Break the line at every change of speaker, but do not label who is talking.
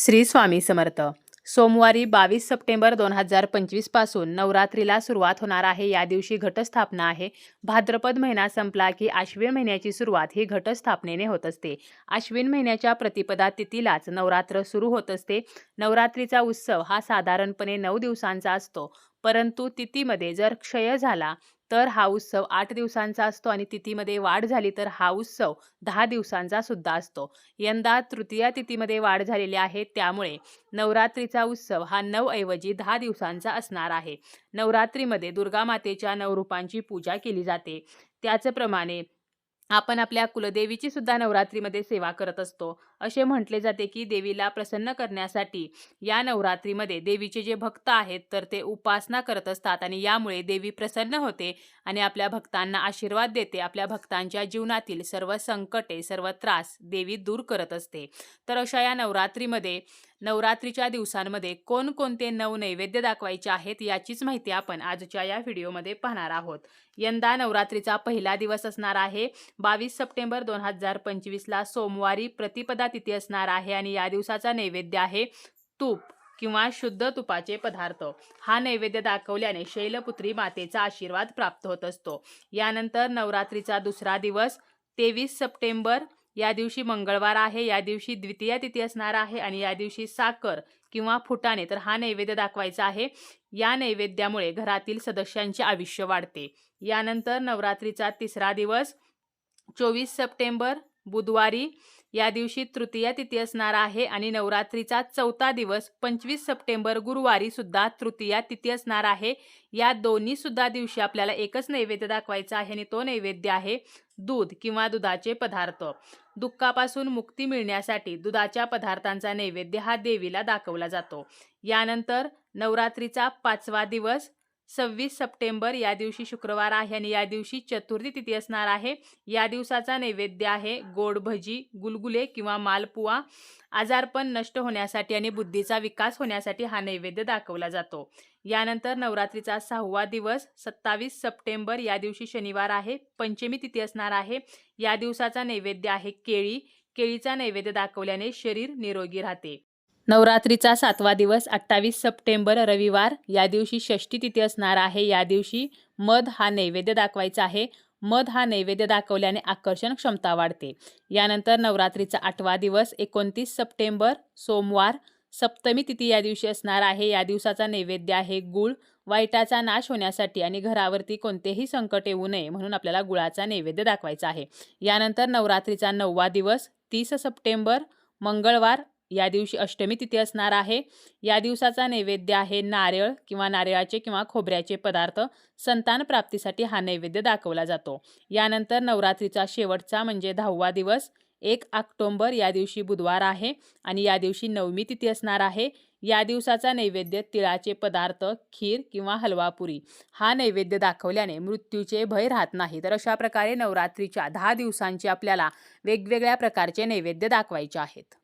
श्री स्वामी समर्थ. सोमवारी बावीस सप्टेंबर दोन हजार पंचवीसपासून नवरात्रीला सुरुवात होणार आहे. या दिवशी घटस्थापना आहे. भाद्रपद महिना संपला की आश्विन महिन्याची सुरुवात ही घटस्थापनेने होत असते. आश्विन महिन्याच्या प्रतिपदा तिथीलाच नवरात्र सुरू होत असते. नवरात्रीचा उत्सव हा साधारणपणे नऊ दिवसांचा असतो. परंतु तिथीमध्ये जर क्षय झाला तर हा उत्सव आठ दिवसांचा असतो आणि तिथीमध्ये वाढ झाली तर हा उत्सव दहा दिवसांचा सुद्धा असतो. यंदा तृतीया तिथीमध्ये वाढ झालेली आहे. त्यामुळे नवरात्रीचा उत्सव हा नऊ ऐवजी दहा दिवसांचा असणार आहे. नवरात्रीमध्ये दुर्गा मातेच्या नवरूपांची पूजा केली जाते. त्याचप्रमाणे आपण आपल्या कुलदेवीची सुद्धा नवरात्रीमध्ये सेवा करत असतो. असे म्हटले जाते की देवीला प्रसन्न करण्यासाठी या नवरात्रीमध्ये देवीचे जे भक्त आहेत तर ते उपासना करत असतात आणि यामुळे देवी प्रसन्न होते आणि आपल्या भक्तांना आशीर्वाद देते. आपल्या भक्तांच्या जीवनातील सर्व संकटे सर्व त्रास देवी दूर करत असते. तर अशा या नवरात्रीमध्ये नवरात्रीच्या दिवसांमध्ये कोणकोणते नवनैवेद्य दाखवायचे आहेत याचीच माहिती आपण आजच्या या व्हिडिओमध्ये पाहणार आहोत. यंदा नवरात्रीचा पहिला दिवस असणार आहे. बावीस सप्टेंबर दोन हजार पंचवीसला सोमवारी प्रतिपदा तिथी असणार आहे आणि या दिवसाचा नैवेद्य आहे तूप किंवा शुद्ध तुपाचे पदार्थ. हा नैवेद्य दाखवल्याने शैलपुत्री मातेचा आशीर्वाद प्राप्त होत असतो. यानंतर नवरात्रीचा दुसरा दिवस तेवीस सप्टेंबर. या दिवशी मंगळवार आहे या दिवशी द्वितीया तिथी असणार आहे आणि या दिवशी साखर किंवा फुटाणे तर हा नैवेद्य दाखवायचा आहे. या नैवेद्यामुळे घरातील सदस्यांचे आयुष्य वाढते. यानंतर नवरात्रीचा तिसरा दिवस चोवीस सप्टेंबर बुधवारी. या दिवशी तृतीया तिथी असणार आहे आणि नवरात्रीचा चौथा दिवस पंचवीस सप्टेंबर गुरुवारी सुद्धा तृतीया तिथी असणार आहे. या दोन्ही सुद्धा दिवशी आपल्याला एकच नैवेद्य दाखवायचा आहे आणि तो नैवेद्य आहे दूध किंवा दुधाचे पदार्थ. दुःखापासून मुक्ती मिळण्यासाठी दुधाच्या पदार्थांचा नैवेद्य हा देवीला दाखवला जातो. यानंतर नवरात्रीचा पाचवा दिवस सव्वीस सप्टेंबर या दिवशी शुक्रवार आहे आणि या दिवशी चतुर्थी तिथी असणार आहे. या दिवसाचा नैवेद्य आहे गोड भजी गुलगुले किंवा मालपुवा आजारपण नष्ट होण्यासाठी आणि बुद्धीचा विकास होण्यासाठी हा नैवेद्य दाखवला जातो. यानंतर नवरात्रीचा सहावा दिवस सत्तावीस सप्टेंबर या दिवशी शनिवार आहे. पंचमी तिथी असणार आहे. या दिवसाचा नैवेद्य आहे केळी. केळीचा नैवेद्य दाखवल्याने शरीर निरोगी राहते. नवरात्रीचा सातवा दिवस अठ्ठावीस सप्टेंबर रविवार. या दिवशी षष्ठी तिथी असणार आहे. या दिवशी मध हा नैवेद्य दाखवायचा आहे. मध हा नैवेद्य दाखवल्याने आकर्षण क्षमता वाढते. यानंतर नवरात्रीचा आठवा दिवस एकोणतीस सप्टेंबर सोमवार. सप्तमी तिथी या दिवशी असणार आहे. या दिवसाचा नैवेद्य आहे गुळ. वाईटाचा नाश होण्यासाठी आणि घरावरती कोणतेही संकट येऊ नये म्हणून आपल्याला गुळाचा नैवेद्य दाखवायचा आहे. यानंतर नवरात्रीचा नववा दिवस तीस सप्टेंबर मंगळवार. या दिवशी अष्टमी तिथी असणार आहे. या दिवसाचा नैवेद्य आहे नारळ किंवा नारळाचे किंवा खोबऱ्याचे पदार्थ. संतान प्राप्तीसाठी हा नैवेद्य दाखवला जातो. यानंतर नवरात्रीचा शेवटचा म्हणजे दहावा दिवस. एक ऑक्टोंबर या दिवशी बुधवार आहे आणि या दिवशी नवमी तिथी असणार आहे. या दिवसाचा नैवेद्य तिळाचे पदार्थ खीर किंवा हलवापुरी हा नैवेद्य दाखवल्याने मृत्यूचे भय राहत नाही. तर अशा प्रकारे नवरात्रीच्या दहा दिवसांचे आपल्याला वेगवेगळ्या प्रकारचे नैवेद्य दाखवायचे आहेत.